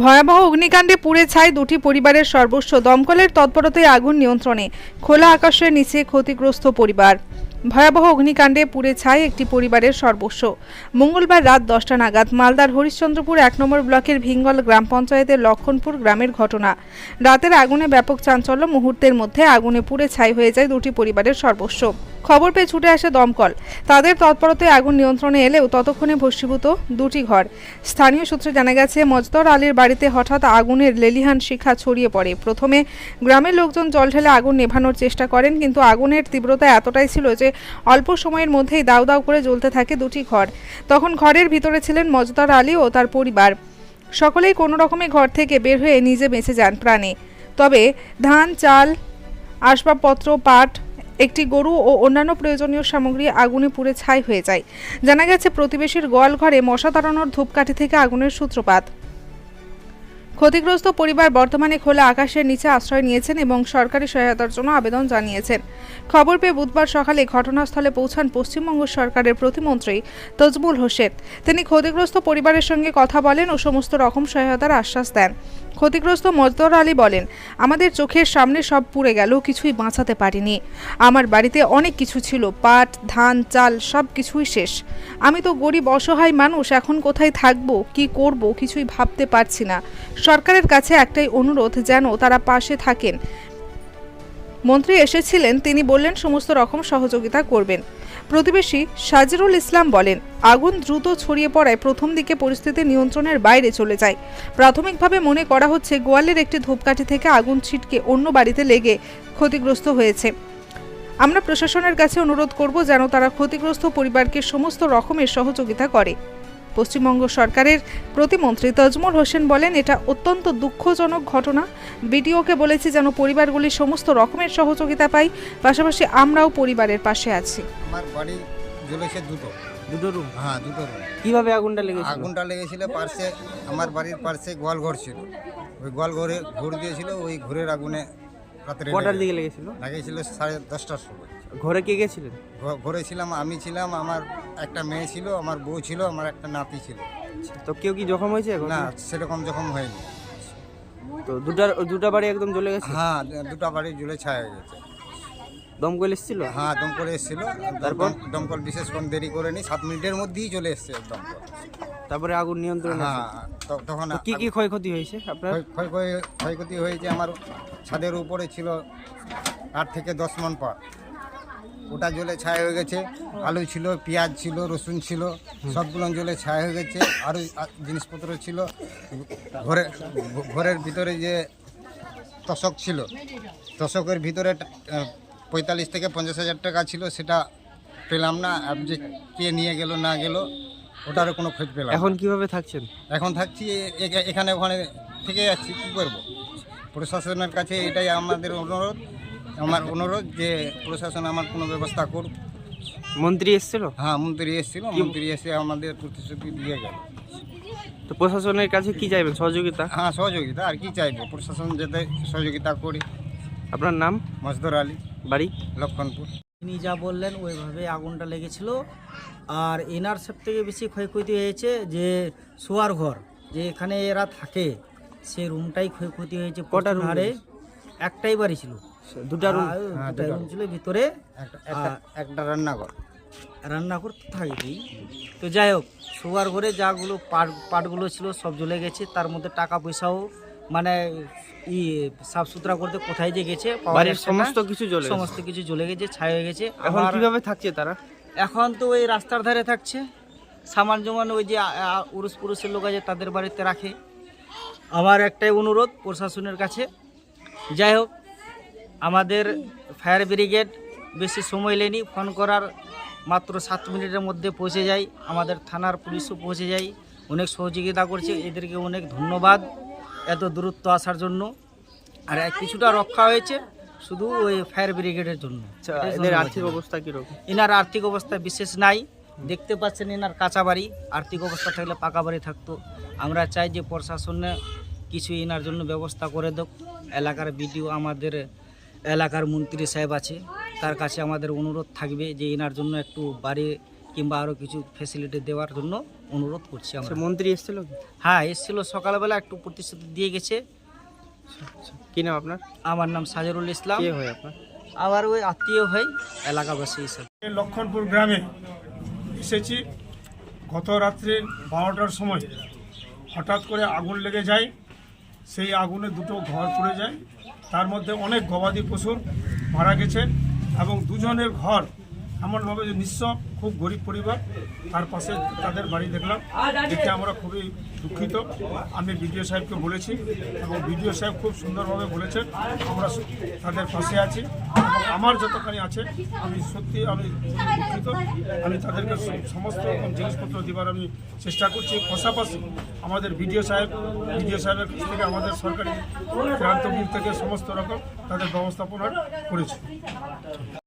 ভয়াবহ অগ্নিকাণ্ডে পুড়ে ছাই দুটি পরিবারের সর্বস্ব। দমকলের তৎপরতায় আগুন নিয়ন্ত্রণে। খোলা আকাশের নিচে ক্ষতিগ্রস্ত পরিবার। ভয়াবহ অগ্নিকাণ্ডে পুড়ে ছাই একটি পরিবারের সর্বস্ব। মঙ্গলবার রাত দশটা নাগাদ মালদার হরিশ্চন্দ্রপুর এক নম্বর ব্লকের ভিঙ্গল গ্রাম পঞ্চায়েতের লক্ষণপুর গ্রামের ঘটনা। রাতের আগুনে ব্যাপক চাঞ্চল্য মুহূর্তের মধ্যে আগুনে পুড়ে ছাই হয়ে যায় দুটি পরিবারের সর্বস্ব। খবর পেয়ে ছুটে আসে দমকল। তাদের তৎপরতায় আগুন নিয়ন্ত্রণে এলেও ততক্ষণে ভস্মীভূত দুটি ঘর। স্থানীয় সূত্রে জানা গেছে, মজদর আলীর বাড়িতে হঠাৎ আগুনের লেলিহান শিখা ছড়িয়ে পড়ে। প্রথমে গ্রামের লোকজন জল ঢেলে আগুন নেভানোর চেষ্টা করেন, কিন্তু আগুনের তীব্রতা এতটাই ছিল যে অল্প সময়ের মধ্যেই দাউ দাউ করে জ্বলতে থাকে দুটি ঘর। তখন ঘরের ভিতরে ছিলেন মজদর আলী ও তার পরিবার। সকলেই কোনো রকমে ঘর থেকে বের হয়ে নিজে বেঁচে যান প্রাণে। তবে ধান, চাল, আসবাবপত্র, পাট, একটি গরু ও অন্যান্য প্রয়োজনীয় সামগ্রী আগুনে পুড়ে ছাই হয়ে যায়। জানা গেছে, প্রতিবেশীর গোয়াল ঘরে মশা তাড়ানোর ধূপকাঠি থেকে আগুনের সূত্রপাত। ক্ষতিগ্রস্ত পরিবার বর্তমানে খোলা আকাশের নিচে আশ্রয় নিয়েছেন এবং সরকারি সহায়তার জন্য আবেদন জানিয়েছেন। খবর পেয়ে বুধবার সকালে ঘটনাস্থলে পৌঁছান পশ্চিমবঙ্গ সরকারের প্রতিমন্ত্রী তজমুল হোসেন। তিনি ক্ষতিগ্রস্ত পরিবারের সঙ্গে কথা বলেন ও সমস্ত রকম সহায়তার আশ্বাস দেন। ক্ষতিগ্রস্ত মজদর আলী বলেন, আমাদের চোখের সামনে সব পুড়ে গেল কিছুই বাঁচাতে পারিনি। আমার বাড়িতে অনেক কিছু ছিল, পাট, ধান, চাল, সব কিছুই শেষ। আমি তো গরিব, অসহায় মানুষ, এখন কোথায় থাকব, কি করব, কিছুই ভাবতে পারছি না। সরকারের কাছে একটাই অনুরোধ, যেন তারা পাশে থাকেন। মন্ত্রী এসেছিলেন, তিনি বললেন, সমস্ত রকম সহযোগিতা করবেন। প্রতিবেশী সাজিরুল ইসলাম বলেন, আগুন দ্রুত ছড়িয়ে পড়ায় প্রথম দিকে পরিস্থিতি নিয়ন্ত্রণের বাইরে চলে যায়। প্রাথমিকভাবে মনে করা হচ্ছে, গোয়ালের একটি ধূপকাঠি থেকে আগুন ছিটকে অন্য বাড়িতে লেগে ক্ষতিগ্রস্ত হয়েছে। আমরা প্রশাসনের কাছে অনুরোধ করব যেন তারা ক্ষতিগ্রস্ত পরিবারকে সমস্ত রকমের সহযোগিতা করে। পশ্চিমবঙ্গ সরকারের প্রতিমন্ত্রী তজমুল হোসেন বলেন এটা অত্যন্ত দুঃখজনক ঘটনা। বিডিওকে বলেছি যেন পরিবারগুলি সমস্ত রকমের সহযোগিতা পাই পাশাপাশি আমরাও পরিবারের পাশে আছি। আমার বাড়ি জ্বলেছে দুটো। দুটো রুম হ্যাঁ দুটো রুম কীভাবে আগুনটা লেগেছিল? আগুনটা লেগেছিল পার্শ্বে আমার বাড়ির পার্শ্বে গোয়াল ঘর ছিল। ওই গোয়াল ঘরে ঘুর দিয়েছিল ওই ঘুরের আগুনে রাত্রে কটার দিকে লেগেছিল? লাগিয়েছিল সাড়ে দশটার সময়। ঘরে কে গেছিলেন ঘরে ছিলাম আমি ছিলাম আমার একটা মেয়ে ছিল আমার বউ ছিল আমার একটা নাতি ছিল। তো কেউ কি জখম হয়েছে না সেরকম জখম হয়নি। তো দুটার দুটা বাড়ি একদম জ্বলে গেছে? হ্যাঁ দুটো বাড়ি জ্বলে ছায়া হয়ে গেছে। দমকল এসেছিল? হ্যাঁ দমকল এসেছিল। তারপর? দমকল বিশেষক্ষণ দেরি করেনি সাত মিনিটের মধ্যেই চলে এসছে দমকল। তারপরে আগুন নিয়ন্ত্রণ হ্যাঁ। তখন কি কি ক্ষয়ক্ষতি হয়েছে আপনার? ক্ষয়- ক্ষয় ক্ষয়- ক্ষয়ক্ষতি হয়েছে আমার ছাদের উপরে ছিল আট থেকে দশ মন পাট ওটা জলে ছায়া হয়ে গেছে। আলু ছিল পেঁয়াজ ছিল রসুন ছিল সবগুলো জলে ছায়া হয়ে গেছে। আরও জিনিসপত্র ছিল। ঘরে ঘরের ভিতরে যে তশক ছিল তশকের ভিতরে পঁয়তাল্লিশ থেকে পঞ্চাশ হাজার টাকা ছিল সেটা পেলাম না। যে কে নিয়ে গেল না গেল ওটারও কোনো খোঁজ পেলাম এখন কীভাবে থাকছেন? এখন থাকছি এখানে ওখানে থেকে যাচ্ছি। কী করব? প্রশাসনের কাছে এটাই আমাদের অনুরোধ। আমার অনুরোধ যে প্রশাসন আমার কোনো ব্যবস্থা করুক। মন্ত্রী এসেছিল? হ্যাঁ মন্ত্রী এসেছিল মন্ত্রী এসে আমাদের প্রতিশ্রুতি দিয়ে গেল। তো প্রশাসনের কাছে কি চাইবেন সহযোগিতা? হ্যাঁ সহযোগিতা আর কি চাইব? প্রশাসন যাতে সহযোগিতা করি। আপনার নাম? মজদর আলী। বাড়ি? লক্ষণপুর। তিনি যা বললেন ওইভাবে আগুনটা লেগেছিল। আর এনার সব থেকে বেশি ক্ষয়ক্ষতি হয়েছে যে শোয়ার ঘর যে এখানে এরা থাকে সেই রুমটাই ক্ষয়ক্ষতি হয়েছে কটা room একটাই বাড়ি ছিল। দুটা রুম হ্যাঁ, দুটা রুম ছিল ভিতরে একটা একটা- একটা রান্নাঘর। রান্নাঘর তো থাকবেই। তো যাই হোক শোয়ার ঘরে যাগুলো পাট পাটগুলো ছিল সব জ্বলে গেছে তার মধ্যে টাকা পয়সাও মানে ই সাফ সুতরা করতে কোথায় যে গেছে বাড়ির সমস্ত কিছু জ্বলে সমস্ত কিছু জ্বলে গেছে ছাই হয়ে গেছে। এখন কীভাবে থাকছে তারা? এখন তো ওই রাস্তার ধারে থাকছে। সামান জমান ওই যে আ- পুরুষের লোক আছে তাদের বাড়িতে রাখে। আমার একটাই অনুরোধ প্রশাসনের কাছে। যাই হোক আমাদের ফায়ার ব্রিগেড বেশি সময় লেনি ফোন করার মাত্র সাত মিনিটের মধ্যে পৌঁছে যায়। আমাদের থানার পুলিশও পৌঁছে যায়। অনেক সহযোগিতা করছে। এদেরকে অনেক ধন্যবাদ এত দূরত্ব আসার জন্য। আর কিছুটা রক্ষা হয়েছে শুধু ওই ফায়ার ব্রিগেডের জন্য। আচ্ছা এদের আর্থিক। অবস্থা কীরকম? এনার আর্থিক অবস্থা বিশেষ নাই। দেখতে পাচ্ছেন এনার কাঁচা বাড়ি। আর্থিক অবস্থা থাকলে পাকা বাড়ি থাকতো। আমরা চাই যে প্রশাসনে কিছু এনার জন্য ব্যবস্থা করে দেক। এলাকার বিডিও আমাদের এলাকার মন্ত্রী সাহেব আছে তার কাছে আমাদের অনুরোধ থাকবে যে এনার জন্য একটু বাড়ি কিংবা আরও কিছু ফেসিলিটি দেওয়ার জন্য অনুরোধ করছি আমরা। আচ্ছা মন্ত্রী এসেছিল হ্যাঁ এসেছিল সকালবেলা একটু প্রতিশ্রুতি দিয়ে গেছে। কি নাম আপনার? আমার নাম সাজরুল ইসলাম। কে হয় আপনার? আবার ওই আত্মীয় হয় এলাকাবাসী হিসাবে। এই লক্ষণপুর গ্রামে এসেছি। গত রাত্রে বারোটার সময় হঠাৎ করে আগুন লেগে যায়। সেই আগুনে দুটো ঘর পুড়ে যায়। তার মধ্যে অনেক গবাদি পশুর মারা গেছে এবং দুজনের ঘর এমনভাবে যে নিঃস্ব, খুব গরিব পরিবার, তার পাশে তাদের বাড়ি দেখলাম। দেখে আমরা খুবই দুঃখিত। আমি বিডিও সাহেবকে বলেছি এবং বিডিও সাহেব খুব সুন্দরভাবে বলেছেন, আমরা তাদের পাশে আছি। আমার যতখানি আছে, আমি সত্যি আমি দুঃখিত আমি তাদেরকে সমস্ত রকম জিনিসপত্র দেবার আমি চেষ্টা করছি। পাশাপাশি আমাদের বিডিও সাহেব, বিডিও সাহেবের কাছ থেকে আমাদের সরকারি ক্রান্তবীর থেকে সমস্ত রকম তাদের ব্যবস্থাপনা করেছি।